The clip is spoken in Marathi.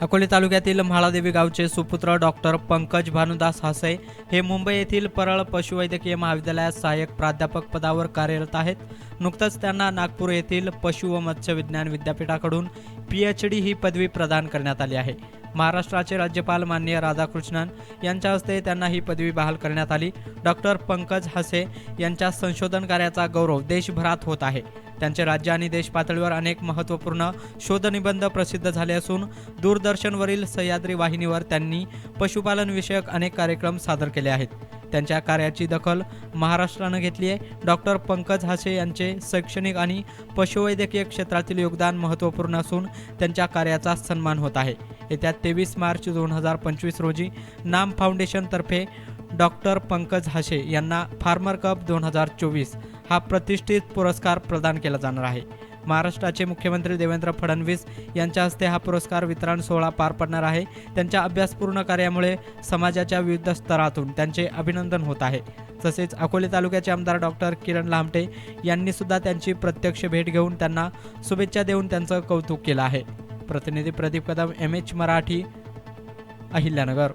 अकोले तालुक्यातील म्हाळादेवी गावचे सुपुत्र डॉक्टर पंकज भानुदास हासे हे मुंबई येथील परळ पशुवैद्यकीय महाविद्यालयात सहाय्यक प्राध्यापक पदावर कार्यरत आहेत. नुकतंच त्यांना नागपूर येथील पशु व मत्स्य विज्ञान विद्यापीठाकडून पी एच डी ही पदवी प्रदान करण्यात आली आहे. महाराष्ट्राचे राज्यपाल माननीय राधाकृष्णन यांच्या हस्ते त्यांना ही पदवी बहाल करण्यात आली. डॉक्टर पंकज हसे यांच्या संशोधन कार्याचा गौरव देशभरात होत आहे. त्यांचे राज्य आणि देश पातळीवर अनेक महत्त्वपूर्ण शोधनिबंध प्रसिद्ध झाले असून दूरदर्शनवरील सह्याद्री वाहिनीवर त्यांनी पशुपालन विषयक अनेक कार्यक्रम सादर केले आहेत. त्यांच्या कार्याची दखल महाराष्ट्रानं घेतली आहे. डॉक्टर पंकज हासे यांचे शैक्षणिक आणि पशुवैद्यकीय क्षेत्रातील योगदान महत्त्वपूर्ण असून त्यांच्या कार्याचा सन्मान होत आहे. येत्या तेवीस मार्च दोन हजार पंचवीस रोजी नाम फाउंडेशनतर्फे डॉक्टर पंकज हाशे यांना फार्मर कप दोन हजार चोवीस हा प्रतिष्ठित पुरस्कार प्रदान केला जाणार आहे. महाराष्ट्राचे मुख्यमंत्री देवेंद्र फडणवीस यांच्या हस्ते हा पुरस्कार वितरण सोहळा पार पडणार आहे. त्यांच्या अभ्यासपूर्ण कार्यामुळे समाजाच्या विविध स्तरातून त्यांचे अभिनंदन होत आहे. तसेच अकोले तालुक्याचे आमदार डॉक्टर किरण लामटे यांनी सुद्धा त्यांची प्रत्यक्ष भेट घेऊन त्यांना शुभेच्छा देऊन त्यांचं कौतुक केलं आहे. प्रतिनिधी प्रदीप कदम एम एच मराठी अहिल्यानगर.